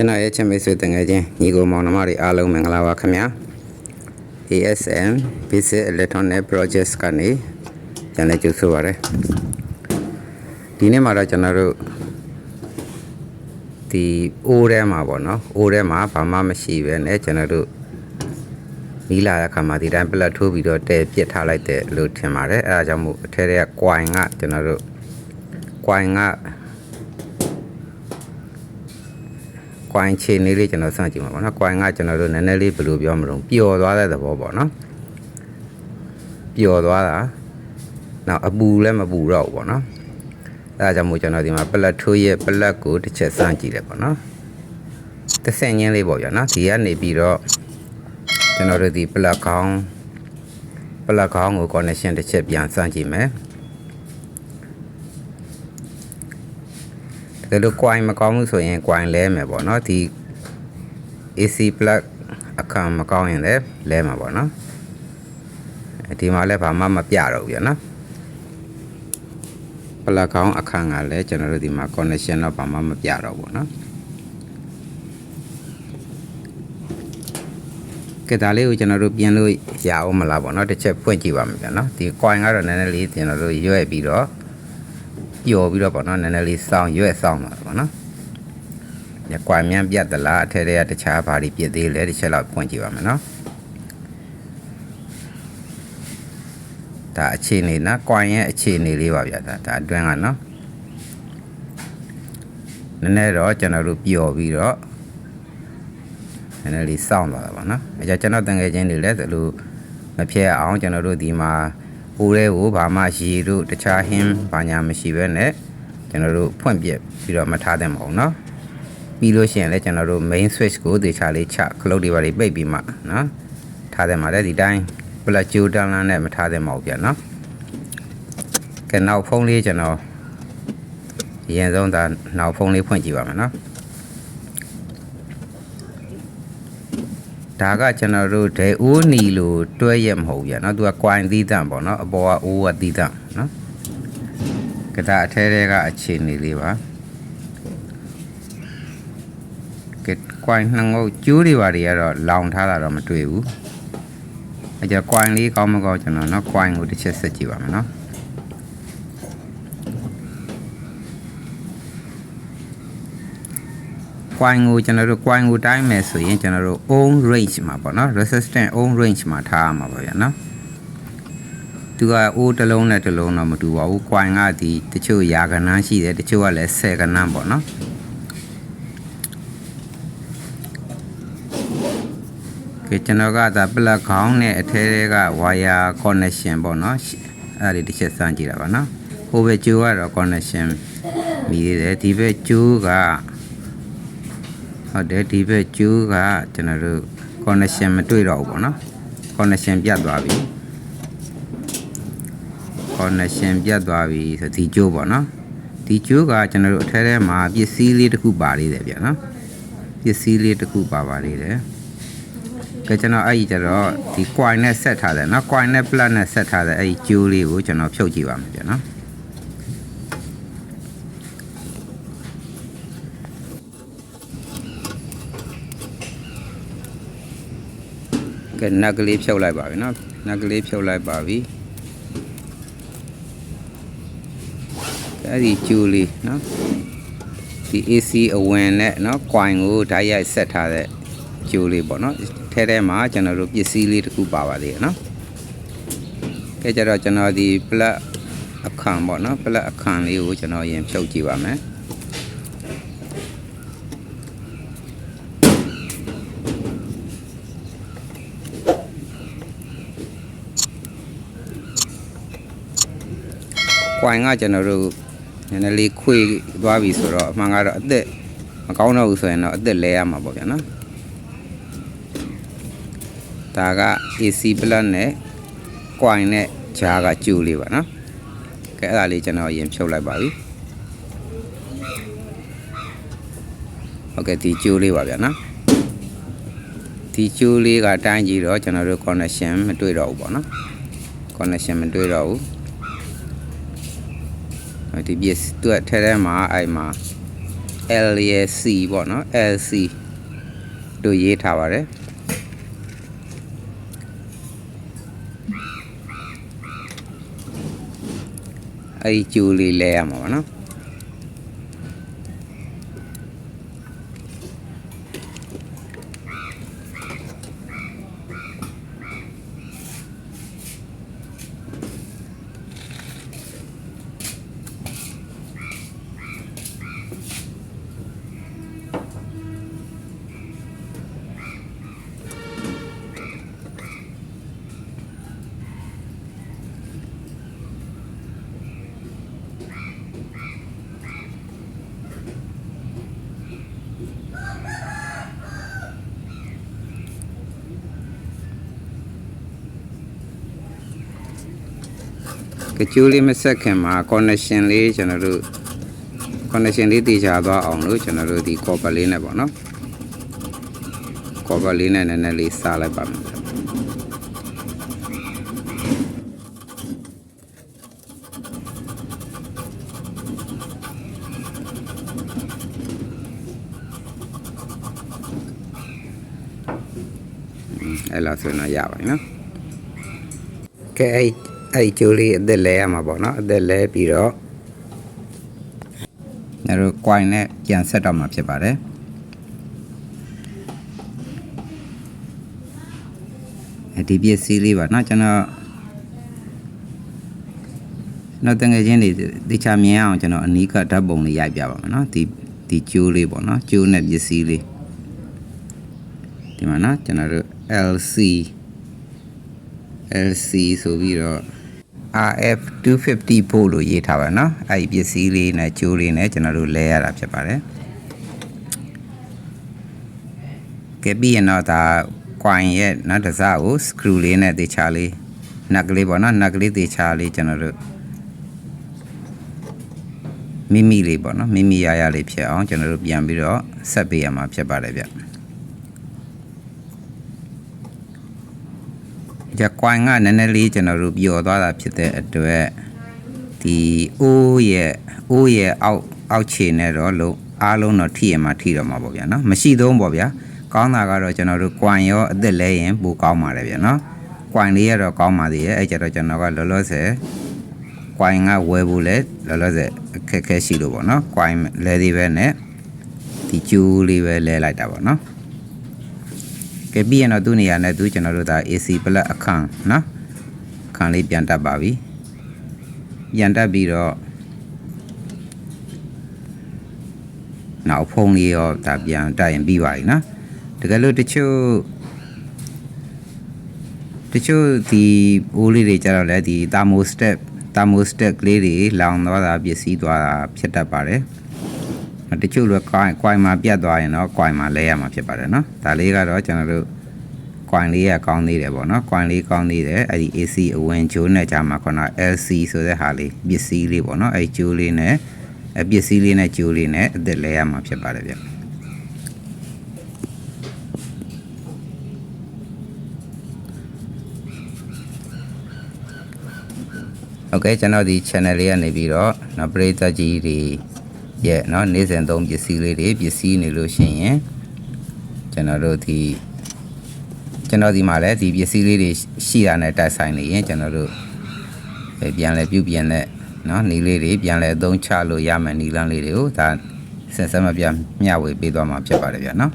ကျွန်တော်ရဲ့ချစ်မိတ်ဆွေတငယ်ချင်းညီကိုမောင်နှမတွေအားလုံးမင်္ဂလာပါခင်ဗျာ ASM Basic Electronic Projects ကနေကျွန်တော်ကြိုဆိုပါရစေဒီနေ့မှာတော့ကျွန်တော်တို့ဒီအိုးထဲမှာပေါ့နော်အိုးထဲမှာဘာမှမရှိပဲねကျွန်တော်တို့မီးလာတဲ့အခါမှာဒီတိုင်းပလက်ထိုးပြီးတော့တဲပြစ်ထားလိုက်တယ်လို့ထင်ပါတယ်အဲဒါကြောင့်မို့အထဲထဲက coin ကကျွန်တော်တို့ coin က ကွိုင်းချေနေလေးကျွန်တော်စမ်းကြည့်မှာပေါ့နော်ကွိုင်းကကျွန်တော်တို့နည်းနည်းလေးဘယ်လိုပြောမလို့ပျော်သွားတဲ့သဘောပေါ့နော်ပျော်သွားတာနောက်အပူလည်းမပူတော့ဘူးပေါ့နော်အဲဒါကြောင့်မို့ကျွန်တော်ဒီမှာပလက်ထိုးရဲ့ပလက်ကိုတစ်ချက်စမ်းကြည့်တယ်ပေါ့နော်တစ်ဆင့်ချင်းလေးပေါ့ဗျာနော်ဒီကနေပြီးတော့ကျွန်တော်တို့ဒီပလက်ကောင်းပလက်ကောင်းကို connection တစ်ချက်ပြန်စမ်းကြည့်မယ် တကယ်လို့ coin မကောင်းဘူးဆိုရင် coin လဲမယ်ပေါ့နော်ဒီ AC plug အခါမကောင်းရင်လည်းလဲမှာပေါ့နော်ဒီမှာလည်းဘာမှမပြတော့ဘူးရနော်ပလကောင်းအခန်းကလည်းကျွန်တော်တို့ဒီမှာ connection တော့ဘာမှမပြတော့ဘူးနော်ကဲဒါလေးကိုကျွန်တော်တို့ပြင်လို့ရအောင်မလားပေါ့နော်တစ်ချက်ဖွင့်ကြည့်ပါမယ်ဗျာနော်ဒီ coin ကတော့နည်းနည်းလေးကျွန်တော်တို့ရွက်ပြီးတော့ ပျော်ပြီးတော့ပေါ့နော်နည်းနည်းလေးစောင်းရွက်စောင်းတော့ပေါ့နော်ညကွာမြန်ပြတ်သလားအထက်ထဲကတခြားဘာတွေပြစ်သေးလဲတစ်ချက်လောက်ဖွင့်ကြည့်ပါမယ်နော်ဒါအခြေအနေနော်ကွာရဲ့အခြေအနေလေးပါဗျာဒါဒါအတွင်းကနော်နည်းနည်းတော့ကျွန်တော်တို့ပျော်ပြီးတော့နည်းနည်းလေးစောင်းသွားတာပါနော်အဲကြကျွန်တော်တန်ငယ်ချင်းတွေလည်းဒီလိုမဖြစ်အောင်ကျွန်တော်တို့ဒီမှာ ဟိုးတဲ့ကိုဘာမှရေတို့တခြားဟင်းဘာညာမရှိဘဲနဲ့ကျွန်တော်တို့ဖွင့်ပြပြီးတော့မထားသင့်ပါဘူးเนาะပြီးလို့ရှိရင်လည်းကျွန်တော်တို့ main switch ကိုသေချာလေးချခလုတ်တွေပါတွေပိတ်ပြီးမှเนาะထားသင့်ပါတယ်ဒီတိုင်းပလက်ဂျူတန်လန်းနဲ့မထားသင့်ပါဘူးဗျာเนาะကဲနောက်ဖုန်းလေးကျွန်တော်အရင်ဆုံးဒါနောက်ဖုန်းလေးဖွင့်ကြည့်ပါမယ်เนาะ ဒါကကျွန်တော်တို့ဒဲအိုးနီလို့တွဲရက်မဟုတ်ဘူးဗျာเนาะသူက coin သီးတန့်ပေါ့เนาะအပေါ်ကအိုးကသီးတန့်เนาะကဒါအထဲထဲကအခြေအနေလေးပါကဲ coin နှငုတ်ကျိုးတွေပါတွေကတော့လောင်ထားတာတော့မတွေ့ဘူးအဲကြ coin လေးကောင်းမကောင်းကျွန်တော်เนาะ coin ကိုတစ်ချက်ဆက်ကြည့်ပါမယ်เนาะ coin ကိုကျွန်တော်တို့ coin ကိုတိုင်းမယ်ဆိုရင်ကျွန်တော်တို့ own range မှာပေါ့နော် resistance own range မှာထားရမှာပါဗျာနော်သူကအိုးတစ်လုံးနဲ့တစ်လုံးတော့မတူပါဘူး coin ကဒီတချို့ရာကဏန်းရှိတယ်တချို့ကလည်းဆယ်ကဏန်းပေါ့နော်ကဲကျွန်တော်ကဒါပလက်ခေါင်းနဲ့အထဲထဲက wire connection ပေါ့နော်အဲ့ဒီတစ်ချက်စမ်းကြည့်တာပါနော်ဟိုဘက်ကျိုးကတော့ connection မိသေးတယ်ဒီဘက်ကျိုးက ဟုတ်တယ်ဒီဘက်ကျိုးကကျွန်တော်တို့ connection မတွေ့တော့ဘူးပေါ့နော် connection ပြတ်သွားပြီ connection ပြတ်သွားပြီဆိုဒီကျိုးပေါ့နော်ဒီကျိုးကကျွန်တော်တို့အထဲထဲမှာပစ္စည်းလေးတစ်ခုပါလေးတယ်ဗျာနော်ပစ္စည်းလေးတစ်ခုပါပါလေးတယ်ကဲကျွန်တော်အဲ့ဒီကျတော့ဒီ coin နဲ့ဆက်ထားတယ်နော် coin နဲ့ plug နဲ့ဆက်ထားတယ်အဲ့ဒီကျိုးလေးကိုကျွန်တော်ဖြုတ်ကြည့်ပါမယ်ဗျာနော် ကဲနက်ကလေးဖြုတ်လိုက်ပါပြီနော်နက်ကလေးဖြုတ်လိုက်ပါပြီအဲ့ဒီကျူလေးနော်ဒီ AC အဝင်နဲ့နော် coin ကိုဓာတ်ရိုက်ဆက်ထားတဲ့ကျူလေးပေါ့နော်ထဲထဲမှာကျွန်တော်တို့ပစ္စည်းလေးတစ်ခုပါပါသေးတယ်နော်ကဲကြတော့ကျွန်တော်ဒီ plug အခန့်ပေါ့နော် plug အခန့်လေးကိုကျွန်တော်ရင်ဖြုတ်ကြည့်ပါမယ် ကွိုင်ကကျွန်တော်တို့နည်းနည်းလေးခွေသွားပြီဆိုတော့အမှန်ကတော့အသက်မကောင်းတော့ဘူးဆိုရင်တော့အသက်လဲရမှာပေါ့ဗျာနော်ဒါက AC plus နဲ့ကွိုင်နဲ့ဂျားကကျူလေးပါနော်ကဲအဲ့ဒါလေးကျွန်တော်အရင်ဖြုတ်လိုက်ပါပြီဟုတ်ကဲ့ဒီကျူလေးပါဗျာနော်ဒီကျူလေးကတိုင်းကြည့်တော့ကျွန်တော်တို့ connection မတွေ့တော့ဘူးပေါ့နော် connection မတွေ့တော့ဘူး ဒီပစ္စည်းသူကထဲထဲမှာအဲ့မှာ L ရဲ့ C ပေါ့နော် LC တို့ရေးထားပါတယ်အဲ့ဒီကျူလေးလဲရမှာပါနော် ကကျိုးလေးမဆက်ခင်မှာ connection လေးကျွန်တော်တို့ connection လေးတည်ချသွားအောင်လို့ကျွန်တော်တို့ဒီ copper လေးနဲ့ပေါ့နော် copper လေးနဲ့နည်းနည်းလေးစားလိုက်ပါမယ်အဲ့လောက်ဆိုရင်တော့ရပါပြီနော်ကဲအဲ့ အဲ့ကျိုးလေးအသက်လဲရမှာပေါ့နော်အသက်လဲပြီးတော့ညတို့ coin နဲ့ပြန်ဆက်တော့မှာဖြစ်ပါတယ်အဲဒီပစ္စည်းလေးပါเนาะကျွန်တော်တော့တငယ်ချင်းတွေတခြားမြင်အောင်ကျွန်တော်အနီးကဓာတ်ပုံလေးရိုက်ပြပါမယ်เนาะဒီဒီကျိုးလေးပေါ့เนาะကျိုးနဲ့ပစ္စည်းလေးဒီမှာเนาะကျွန်တော်တို့ LC LC ဆိုပြီးတော့ RF 250ဖို့လို့ရေးထားပါเนาะအဲ့ဒီပစ္စည်းလေးနဲ့ကျိုးလေးနဲ့ကျွန်တော်တို့လဲရတာဖြစ်ပါတယ်ကဲပြီးရင်တော့ဒါ coin ရဲ့နောက်တစ်စားကို screw လေးနဲ့တေချာလေးနက်ကလေးပေါ့နော်နက်ကလေးတေချာလေးကျွန်တော်တို့မိမိလေးပေါ့နော်မိမိရရလေးဖြစ်အောင်ကျွန်တော်တို့ပြန်ပြီးတော့ဆက်ပေးရမှာဖြစ်ပါတယ်ဗျ じゃ coin ကနည်းနည်းလေးကျွန်တော်တို့ပျော်သွားတာဖြစ်တဲ့အတွက်ဒီအိုးရဲ့အိုးရဲ့အောက်အောက်ခြေနဲ့တော့လုံးအားလုံးတော့ထိရမှာထိတော့မှာပေါ့ဗျာနော်မရှိသုံးပေါ့ဗျာကောင်းတာကတော့ကျွန်တော်တို့ coin ရောအသက်လဲရင်ပိုကောင်းပါတယ်ဗျာနော် coin လေးရတော့ကောင်းပါသေးရဲ့အဲ့ကြတော့ကျွန်တော်ကလောလောဆယ် coin ကဝယ်ဖို့လဲလောလောဆယ်အခက်အခဲရှိလို့ပေါ့နော် coin လဲသေးပဲနဲ့ဒီကျူးလေးပဲလဲလိုက်တာပေါ့နော် ကဲပြီးရင်တော့သူ့နေရာနဲ့သူကျွန်တော်တို့ဒါ AC ပလက်အခန်းနော်အခန်းလေးပြန်တက်ပါပြီပြန်တက်ပြီးတော့နောက်ဖုန်းလေးရောဒါပြန်တက်ရင်ပြီးပါပြီနော်တကယ်လို့တချို့တချို့ဒီအိုးလေးတွေကြတော့လေဒီ thermostat thermostat ကလေးတွေလောင်သွားတာပစ္စည်းသွားတာဖြစ်တတ်ပါတယ် တချို့လိုကွိုင်းကွိုင်းမှာပြတ်သွားရင်တော့ကွိုင်းမှာလဲရမှာဖြစ်ပါတယ်နော်ဒါလေးကတော့ကျွန်တော်တို့ကွိုင်းလေးကကောင်းသေးတယ်ပေါ့နော်ကွိုင်းလေးကောင်းသေးတယ်အဲ့ဒီ AC အဝင်ဂျိုးနဲ့ကြာမှာခုန LC ဆိုတဲ့ဟာလေးပစ္စည်းလေးပေါ့နော်အဲ့ဒီဂျိုးလေးနဲ့အပစ္စည်းလေးနဲ့ဂျိုးလေးနဲ့အသက်လဲရမှာဖြစ်ပါတယ်ဗျโอเคကျွန်တော်ဒီ channel လေးကနေပြီးတော့နော်ပရိသတ်ကြီးတွေ ရဲ့เนาะနေ့စဉ်သုံးပစ္စည်းလေးတွေပစ္စည်းနေလို့ရှိရင်ကျွန်တော်တို့ဒီကျွန်တော်ဒီမှာလည်းဒီပစ္စည်းလေးတွေရှိတာနဲ့တိုက်ဆိုင်နေရင်ကျွန်တော်တို့အဲပြန်လဲပြုပြင်တဲ့เนาะနီလေးတွေပြန်လဲအသုံးချလို့ရမယ်နီလန်းလေးတွေကိုဒါဆက်ဆက်မပြမျှဝေပေးသွားမှာဖြစ်ပါတယ်ဗျာเนาะ